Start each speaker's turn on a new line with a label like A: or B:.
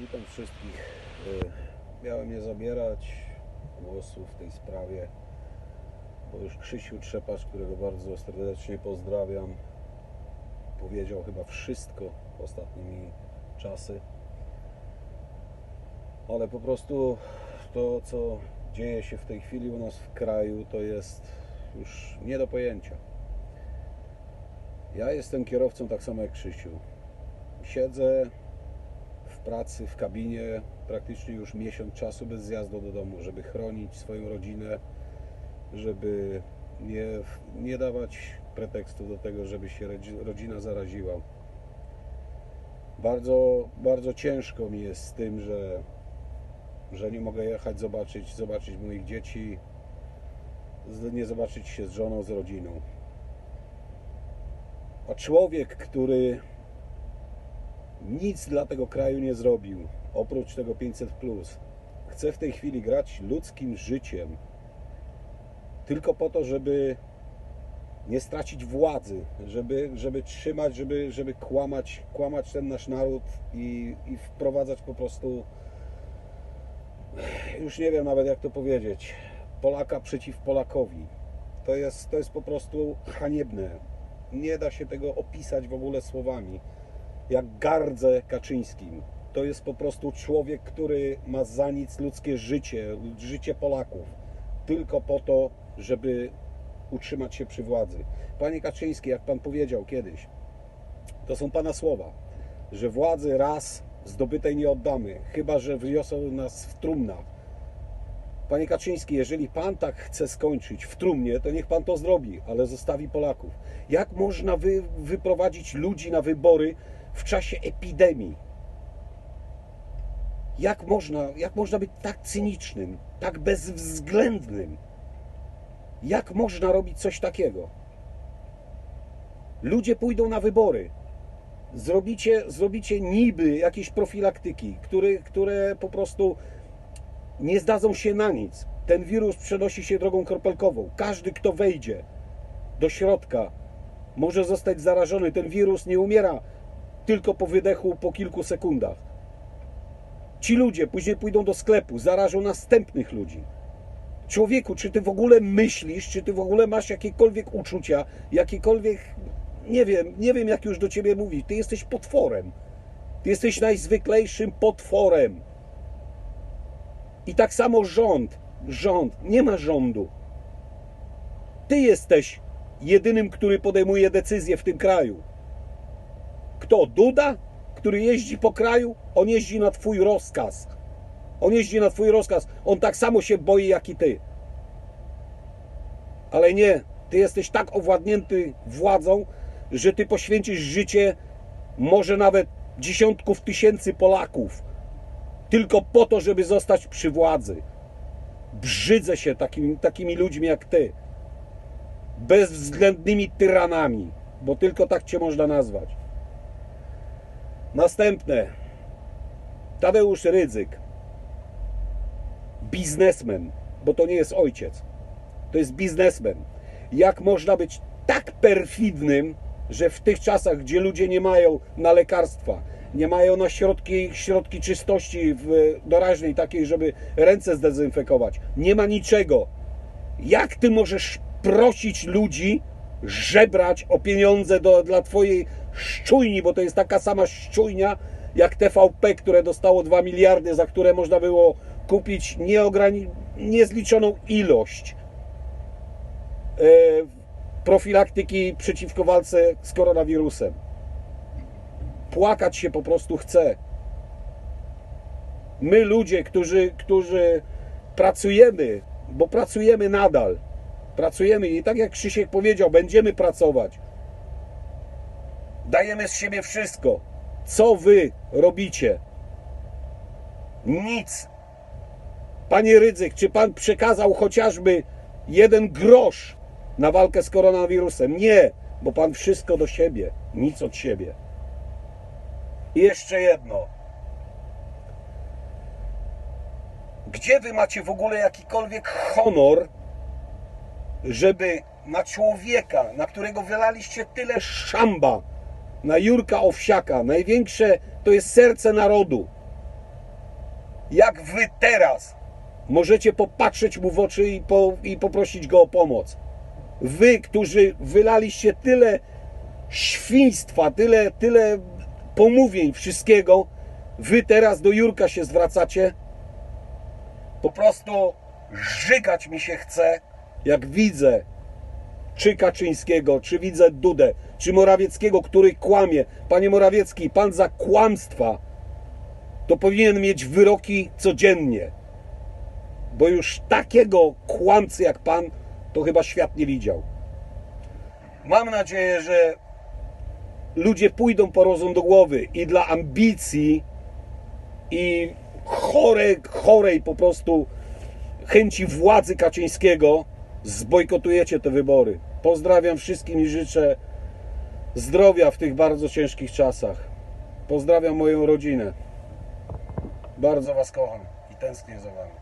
A: Witam wszystkich. Y, Miałem nie zabierać głosu w tej sprawie, bo już Krzysiu Trzepacz, którego bardzo serdecznie pozdrawiam, powiedział chyba wszystko ostatnimi czasy. Ale po prostu to, co dzieje się w tej chwili u nas w kraju, to jest już nie do pojęcia. Ja jestem kierowcą tak samo jak Krzysiu. Siedzę pracy, w kabinie praktycznie już miesiąc czasu bez zjazdu do domu, żeby chronić swoją rodzinę, żeby nie, nie dawać pretekstu do tego, żeby się rodzi- rodzina zaraziła. Bardzo, bardzo ciężko mi jest z tym, że, że nie mogę jechać zobaczyć, zobaczyć moich dzieci, nie zobaczyć się z żoną, z rodziną. A człowiek, który nic dla tego kraju nie zrobił, oprócz tego 500, chce w tej chwili grać ludzkim życiem, tylko po to, żeby nie stracić władzy, żeby, żeby trzymać, żeby, żeby kłamać, kłamać ten nasz naród i, i wprowadzać po prostu, już nie wiem nawet jak to powiedzieć, Polaka przeciw Polakowi. To jest, to jest po prostu haniebne. Nie da się tego opisać w ogóle słowami. Jak gardzę Kaczyńskim. To jest po prostu człowiek, który ma za nic ludzkie życie, życie Polaków. Tylko po to, żeby utrzymać się przy władzy. Panie Kaczyński, jak pan powiedział kiedyś, to są pana słowa, że władzy raz zdobytej nie oddamy, chyba że wiosą nas w trumnach. Panie Kaczyński, jeżeli pan tak chce skończyć w trumnie, to niech pan to zrobi, ale zostawi Polaków. Jak można wy, wyprowadzić ludzi na wybory w czasie epidemii? Jak można, jak można być tak cynicznym, tak bezwzględnym? Jak można robić coś takiego? Ludzie pójdą na wybory. Zrobicie, zrobicie niby jakieś profilaktyki, które, które po prostu nie zdadzą się na nic. Ten wirus przenosi się drogą kropelkową. Każdy, kto wejdzie do środka, może zostać zarażony. Ten wirus nie umiera tylko po wydechu po kilku sekundach. Ci ludzie później pójdą do sklepu, zarażą następnych ludzi. Człowieku, czy ty w ogóle myślisz, czy ty w ogóle masz jakiekolwiek uczucia, jakiekolwiek, nie wiem, nie wiem jak już do ciebie mówić. Ty jesteś potworem. Ty jesteś najzwyklejszym potworem. I tak samo rząd, rząd, nie ma rządu. Ty jesteś jedynym, który podejmuje decyzje w tym kraju. Kto? Duda, który jeździ po kraju? On jeździ na twój rozkaz. On jeździ na twój rozkaz. On tak samo się boi jak i ty. Ale nie, ty jesteś tak owładnięty władzą, że ty poświęcisz życie może nawet dziesiątków tysięcy Polaków tylko po to, żeby zostać przy władzy. Brzydzę się takimi, takimi ludźmi jak ty. Bezwzględnymi tyranami, bo tylko tak cię można nazwać. Następne. Tadeusz Rydzyk. Biznesmen, bo to nie jest ojciec. To jest biznesmen. Jak można być tak perfidnym, że w tych czasach, gdzie ludzie nie mają na lekarstwa, nie mają na środki, środki czystości w doraźnej takiej, żeby ręce zdezynfekować, nie ma niczego. Jak ty możesz prosić ludzi, żebrać o pieniądze do, dla twojej szczujni, bo to jest taka sama szczujnia jak TVP, które dostało 2 miliardy, za które można było kupić nieograni- niezliczoną ilość e, profilaktyki przeciwko walce z koronawirusem. Płakać się po prostu chce. My ludzie, którzy, którzy pracujemy, bo pracujemy nadal, pracujemy i tak jak Krzysiek powiedział, będziemy pracować. Dajemy z siebie wszystko. Co wy robicie? Nic. Panie Rydzyk, czy pan przekazał chociażby jeden grosz na walkę z koronawirusem? Nie, bo pan wszystko do siebie, nic od siebie. I jeszcze jedno. Gdzie wy macie w ogóle jakikolwiek honor, żeby na człowieka, na którego wylaliście tyle szamba, na Jurka Owsiaka, największe to jest serce narodu. jak wy teraz możecie popatrzeć mu w oczy i, po, i poprosić go o pomoc. Wy, którzy wylaliście tyle świństwa, tyle, tyle pomówień, wszystkiego, wy teraz do Jurka się zwracacie. Po prostu żygać mi się chce, jak widzę czy Kaczyńskiego, czy widzę Dudę, czy Morawieckiego, który kłamie. Panie Morawiecki, pan za kłamstwa to powinien mieć wyroki codziennie. Bo już takiego kłamcy jak pan to chyba świat nie widział. Mam nadzieję, że ludzie pójdą po rozum do głowy i dla ambicji i chorej, chorej po prostu chęci władzy Kaczyńskiego zbojkotujecie te wybory. Pozdrawiam wszystkim i życzę zdrowia w tych bardzo ciężkich czasach. Pozdrawiam moją rodzinę. Bardzo Was kocham i tęsknię za Wami.